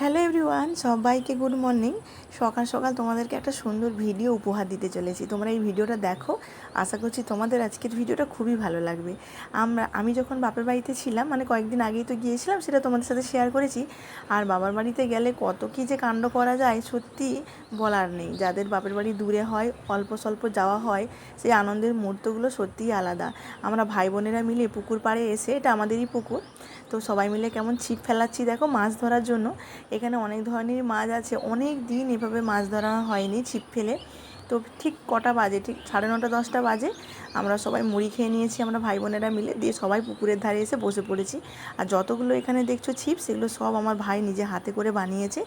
Hello everyone সবাইকে good morning সকাল সকাল তোমাদেরকে একটা সুন্দর ভিডিও উপহার দিতে চলেছি। তোমরা এই ভিডিওটা দেখো। আশা করছি তোমাদের আজকের ভিডিওটা খুবই ভালো লাগবে। আমরা, আমি যখন বাপের বাড়িতে ছিলাম মানে কয়েকদিন আগেই তো গিয়েছিলাম, সেটা তোমাদের সাথে শেয়ার করেছি। আর বাবার বাড়িতে গেলে কত কী যে কাণ্ড করা যায়, সত্যি বলার নেই। যাদের বাপের বাড়ি দূরে হয়, অল্প স্বল্প যাওয়া হয়, সেই আনন্দের মুহূর্তগুলো সত্যিই আলাদা। আমরা ভাই বোনেরা মিলে পুকুর পাড়ে এসে, এটা আমাদেরই পুকুর। তো সবাই মিলে কেমন ছিপ ফেলাচ্ছি, দেখো, মাছ ধরার জন্য। এখানে অনেক ধরনের মাছ আছে। অনেক দিন এভাবে মাছ ধরা হয়নি ছিপ ফেলে। তো ঠিক কটা বাজে? ঠিক সাড়ে নটা, দশটা বাজে। আমরা সবাই মুড়ি খেয়ে নিয়েছি, আমরা ভাই বোনেরা মিলে। দিয়ে সবাই পুকুরের ধারে এসে বসে পড়েছি। আর যতগুলো এখানে দেখছ ছিপ, সেগুলো সব আমার ভাই নিজে হাতে করে বানিয়েছে।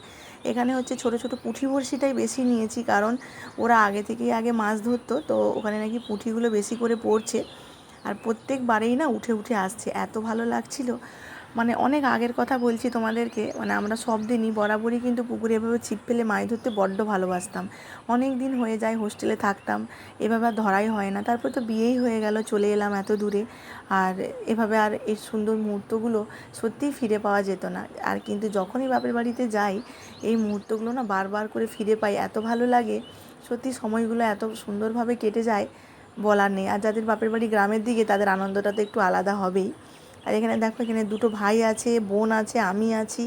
এখানে হচ্ছে ছোট ছোট পুঁঠি বড়শিটাই বেশি নিয়েছি, কারণ ওরা আগে থেকেই আগে মাছ ধরতো। তো ওখানে নাকি পুঁঠিগুলো বেশি করে পড়ছে। আর প্রত্যেকবারেই না উঠে উঠে আসছে। এত ভালো লাগছিল। মানে অনেক আগের কথা বলছি তোমাদেরকে মানে আমরা সব দিনই বরাবরই কিন্তু পুকুরে এভাবে ছিপ ফেলে মাছ ধরতে বড্ড ভালোবাসতাম। অনেক দিন হয়ে যায় হোস্টেলে থাকতাম, এভাবে আর ধরাই হয় না। তারপর তো বিয়েই হয়ে গেল, চলে এলাম এত দূরে। আর এভাবে আর এই সুন্দর মুহূর্তগুলো সত্যিই ফিরে পাওয়া যেত না। আর কিন্তু যখনই বাপের বাড়িতে যাই, এই মুহূর্তগুলো না বারবার করে ফিরে পাই। এত ভালো লাগে, সত্যি সময়গুলো এত সুন্দরভাবে কেটে যায় বলার নেই। আর যাদের বাপের বাড়ি গ্রামের দিকে, তাদের আনন্দটা তো একটু আলাদা হবেই। আর এখানে দেখো, এখানে দুটো ভাই আছে, বোন আছে, আমি আছি,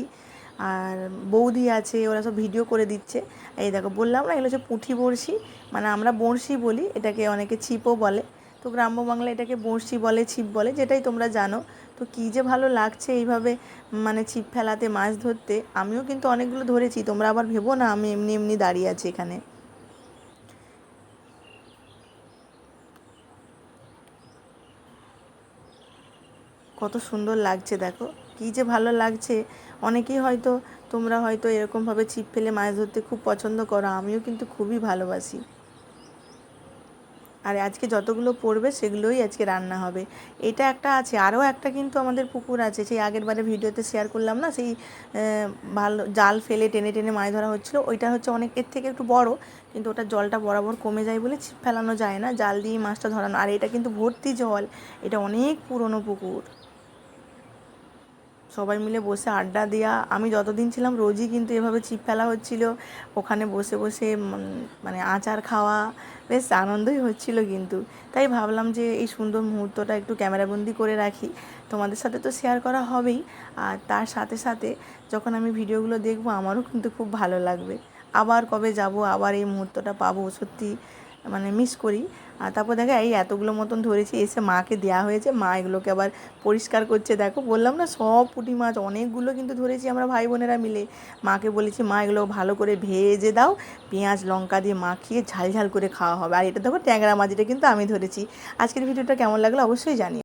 আর বৌদি আছে, ওরা সব ভিডিও করে দিচ্ছে। এই দেখো, বললাম না, এগুলো হচ্ছে পুঁঠি বড়শি মানে আমরা বড়শি বলি, এটাকে অনেকে ছিপও বলে। তো গ্রাম্য বাংলা এটাকে বড়শি বলে, ছিপ বলে, যেটাই তোমরা জানো। তো কী যে ভালো লাগছে এইভাবে মানে ছিপ ফেলাতে, মাছ ধরতে, আমিও কিন্তু অনেকগুলো ধরেছি, তোমরা আবার ভেবো না, আমি এমনি এমনি দাঁড়িয়ে আছি এখানে। কত সুন্দর লাগছে, দেখো। কী যে ভালো লাগছে। অনেকেই হয়তো, তোমরা হয়তো এরকমভাবে ছিপ ফেলে মাছ ধরতে খুব পছন্দ করো, আমিও কিন্তু খুবই ভালোবাসি। আর আজকে যতগুলো পড়বে, সেগুলোই আজকে রান্না হবে। এটা একটা আছে, আরও একটা কিন্তু আমাদের পুকুর আছে, সেই আগের বারে ভিডিওতে শেয়ার করলাম না, সেই ভালো, জাল ফেলে টেনে টেনে মাছ ধরা হচ্ছিল। ওইটা হচ্ছে অনেক, এর থেকে একটু বড়, কিন্তু ওটা জলটা বরাবর কমে যায় বলে ছিপ ফেলানো যায় না, জাল দিয়ে মাছটা ধরানো। আর এটা কিন্তু ভর্তি জল, এটা অনেক পুরনো পুকুর। সবাই মিলে বসে আড্ডা দেওয়া আমি যতদিন ছিলাম রোজই কিন্তু এভাবে ছিপ ফেলা হচ্ছিল। ওখানে বসে বসে মানে আচার খাওয়া, বেশ আনন্দই হচ্ছিল কিন্তু। তাই ভাবলাম যে এই সুন্দর মুহূর্তটা একটু ক্যামেরাবন্দি করে রাখি। তোমাদের সাথে তো শেয়ার করা হবেই। আর তার সাথে সাথে যখন আমি ভিডিওগুলো দেখব, আমারও কিন্তু খুব ভালো লাগবে। আবার কবে যাব, আবার এই মুহূর্তটা পাবো সত্যি। মানে মিস করি। আর তারপর দেখো এই এতগুলো মতন ধরেছি, এসে মাকে দেওয়া হয়েছে। মা এগুলোকে আবার পরিষ্কার করছে। দেখো, বললাম না, সব পুঁটি মাছ, অনেকগুলো কিন্তু ধরেছি আমরা ভাই বোনেরা মিলে। মাকে বলেছি, মা, এগুলো ভালো করে ভেজে দাও। পেঁয়াজ, লঙ্কা দিয়ে মাখিয়ে ঝাল ঝাল করে খাওয়া হবে। আর এটা দেখো ট্যাংরা মাছ, এটা কিন্তু আমি ধরেছি। আজকের ভিডিওটা কেমন লাগল অবশ্যই জানি